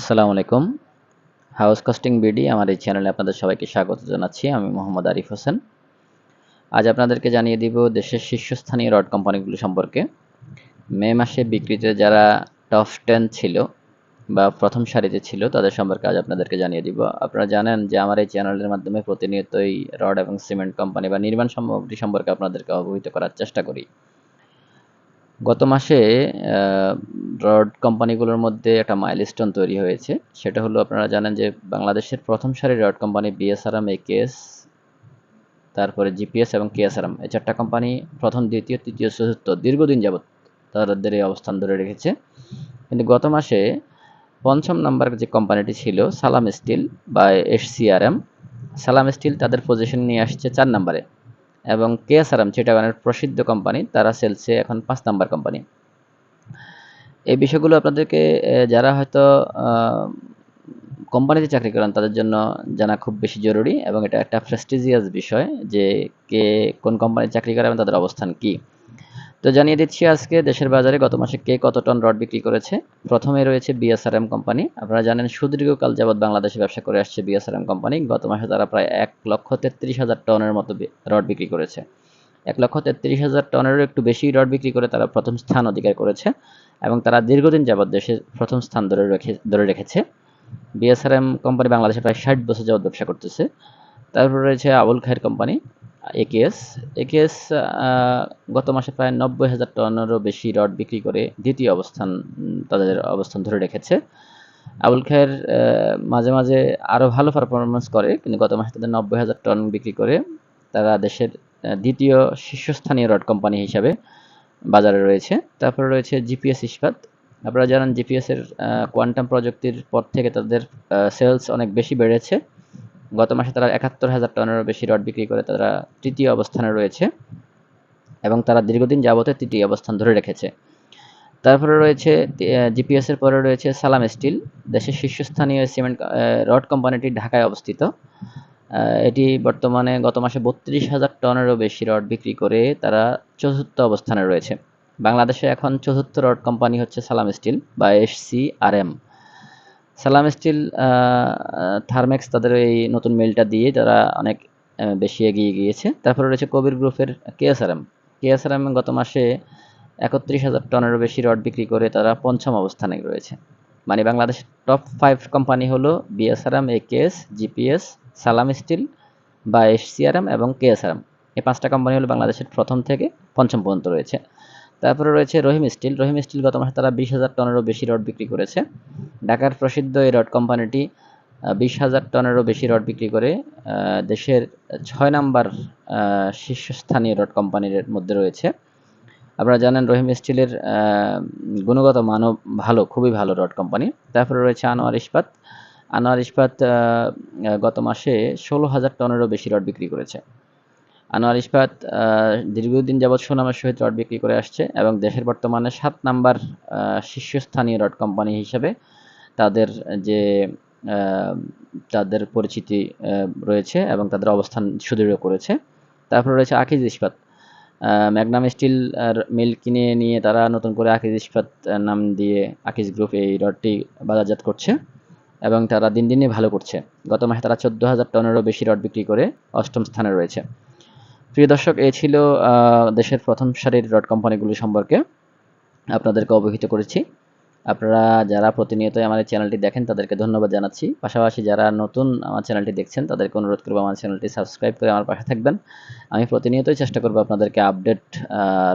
আসসালামু আলাইকুম। House casting BD আমার এই চ্যানেলে আপনাদের সবাইকে স্বাগত জানাচ্ছি। আমি মোহাম্মদ আরিফ হোসেন। আজ আপনাদেরকে জানিয়ে দিব দেশের শীর্ষস্থানীয় রড কোম্পানিগুলো সম্পর্কে। মে মাসে বিক্রিতে যারা টপ টেন ছিল বা প্রথম সারিতে ছিল, তাদের সম্পর্কে আজ আপনাদেরকে জানিয়ে দিব। আপনারা জানেন যে আমার এই চ্যানেলের মাধ্যমে প্রতিনিয়তই রড এবং সিমেন্ট কোম্পানি বা নির্মাণ সামগ্রী সম্পর্কে আপনাদেরকে অবহিত করার চেষ্টা করি। গত মাসে রড কোম্পানিগুলোর মধ্যে একটা মাইলস্টোন তৈরি হয়েছে। সেটা হলো আপনারা জানেন যে বাংলাদেশের প্রথম সারির রড কোম্পানি বিএসআরএম একেএস তারপরে জিপিএস এবং কেএসআরএম এই চারটা কোম্পানি প্রথম, দ্বিতীয়, তৃতীয়, চতুর্থ দীর্ঘদিন যাবৎ তাদের এই অবস্থান ধরে রেখেছে। কিন্তু গত মাসে পঞ্চম নাম্বার যে কোম্পানিটি ছিল, সালাম স্টিল বা এসসিআরএম সালাম স্টিল তাদের পজিশন নিয়ে আসছে চার নম্বরে। এবং কেএসআরএম চিটাগানের প্রসিদ্ধ কোম্পানি, তারা সেলসে এখন পাঁচ নাম্বার কোম্পানি। এই বিষয়গুলো আপনাদেরকে যারা হয়তো কোম্পানিতে চাকরি করেন, তাদের জন্য জানা খুব বেশি জরুরি এবং এটা একটা প্রেস্টিজিয়াস বিষয় যে কে কোন কোম্পানিতে চাকরি করে এবং তাদের অবস্থান কী। তো জানিয়ে দিচ্ছি আজকে দেশের বাজারে গত মাসে কে কত টন রড বিক্রি করেছে? প্রথমে রয়েছে বিএসআরএম কোম্পানি। আপনারা জানেন সুদীর্ঘকাল যাবৎ বাংলাদেশে ব্যবসা করে আসছে বিএসআরএম কোম্পানি। গত মাসে তারা প্রায় এক লক্ষ তেত্রিশ হাজার টনের মতো রড বিক্রি করেছে। এক লক্ষ তেত্রিশ হাজার টনেরও একটু বেশি রড বিক্রি করে তারা প্রথম স্থান অধিকার করেছে এবং তারা দীর্ঘদিন যাবৎ দেশে প্রথম স্থান ধরে রেখে ধরে রেখেছে। বিএসআরএম কোম্পানি বাংলাদেশে প্রায় ষাট বছর যাবৎ ব্যবসা করতেছে। তারপর রয়েছে Abul Khair company. AKS AKS গত মাসে প্রায় নব্বই হাজার টনেরও বেশি রড বিক্রি করে দ্বিতীয় অবস্থান তাদের অবস্থান ধরে রেখেছে। আবুল খায়ের মাঝে মাঝে আরও ভালো পারফরমেন্স করে, কিন্তু গত মাসে তাদের নব্বই হাজার টন বিক্রি করে তারা দেশের দ্বিতীয় শীর্ষস্থানীয় রড কোম্পানি হিসাবে বাজারে রয়েছে। তারপরে রয়েছে জিপিএস ইস্পাত। আপনারা জানেন জিপিএসের কোয়ান্টাম প্রযুক্তির পর থেকে তাদের সেলস অনেক বেশি বেড়েছে। গত মাসে তারা একাত্তর হাজার টনেরও বেশি রড বিক্রি করে তারা তৃতীয় অবস্থানে রয়েছে এবং তারা দীর্ঘদিন যাবতে তৃতীয় অবস্থান ধরে রেখেছে। তারপরে রয়েছে জিপিএসের পরে রয়েছে সালাম স্টিল, দেশের শীর্ষস্থানীয় সিমেন্ট রড কোম্পানিটি ঢাকায় অবস্থিত। এটি বর্তমানে গত মাসে বত্রিশ হাজার টনেরও বেশি রড বিক্রি করে তারা চতুর্থ অবস্থানে রয়েছে। বাংলাদেশে এখন চতুর্থ রড কোম্পানি হচ্ছে সালাম স্টিল বা S C R M. Salam steel Thermax তাদের এই নতুন মিলটা দিয়ে তারা অনেক বেশি এগিয়ে গিয়েছে। তারপরে রয়েছে কবির গ্রুপের কেএসআরএম কেএসআরএম গত মাসে একত্রিশ হাজার টনেরও বেশি রড বিক্রি করে তারা পঞ্চম অবস্থানে রয়েছে। মানে বাংলাদেশের টপ ফাইভ কোম্পানি হলো BSRM AKS GPS Salam steel বা এসসিআরএম এবং কেএসআরএম এই পাঁচটা কোম্পানি হলো বাংলাদেশের প্রথম থেকে পঞ্চম পর্যন্ত রয়েছে। তারপরে রয়েছে রহিম স্টিল। রহিম স্টিল গত মাসে তারা বিশ হাজার টনেরও বেশি রড বিক্রি করেছে। ঢাকার প্রসিদ্ধ এই রড কোম্পানিটি বিশ হাজার টনেরও বেশি রড বিক্রি করে দেশের ছয় নাম্বার শীর্ষস্থানীয় রড কোম্পানির মধ্যে রয়েছে। আপনারা জানেন রহিম স্টিলের গুণগত মানও ভালো, খুবই ভালো রড কোম্পানি। তারপরে রয়েছে আনোয়ার ইস্পাত। আনোয়ার ইস্পাত গত মাসে ষোলো হাজার টনেরও বেশি রড বিক্রি করেছে। আনোয়ার ইস্পাত দীর্ঘদিন যাবৎ সুনামের সহিত রড বিক্রি করে আসছে এবং দেশের বর্তমানে সাত নাম্বার শীর্ষস্থানীয় রড কোম্পানি হিসেবে তাদের যে তাদের পরিচিতি রয়েছে এবং তাদের অবস্থান সুদৃঢ় করেছে। তারপরে রয়েছে আকিজ ইস্পাত ম্যাগনাম স্টিল মিল কিনে নিয়ে তারা নতুন করে আকিজ ইস্পাত নাম দিয়ে আকিজ গ্রুপ এই রডটি বাজারজাত করছে এবং তারা দিন দিনই ভালো করছে। গত মাসে তারা চোদ্দ হাজার টনেরও বেশি রড বিক্রি করে অষ্টম স্থানে রয়েছে। প্রিয় দর্শক, এ ছিল দেশের প্রথম সারির রড কোম্পানিগুলি সম্পর্কে আপনাদেরকে অবহিত করেছি। আপনারা যারা প্রতিনিয়ত আমার চ্যানেলটি দেখেন, তাদেরকে ধন্যবাদ জানাচ্ছি। পাশাপাশি যারা নতুন আমার চ্যানেলটি দেখছেন, তাদেরকে অনুরোধ করব আমার চ্যানেলটি সাবস্ক্রাইব করে আমার পাশে থাকবেন। আমি প্রতিনিয়তই চেষ্টা করব আপনাদেরকে আপডেট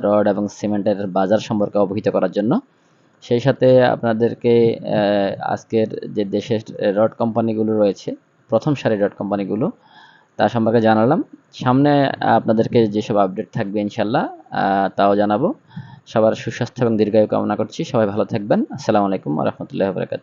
রড এবং সিমেন্টের বাজার সম্পর্কে অবহিত করার জন্য। সেই সাথে আপনাদেরকে আজকের যে দেশের রড কোম্পানিগুলো রয়েছে, প্রথম সারির রড কোম্পানিগুলো তার সম্পর্কে জানালাম। সামনে আপনাদেরকে যেসব আপডেট থাকবে ইনশাল্লাহ তাও জানাব। সবার সুস্বাস্থ্য এবং দীর্ঘায়ু কামনা করছি। সবাই ভালো থাকবেন। আসসালামু আলাইকুম রহমতুল্লাহ বরকাত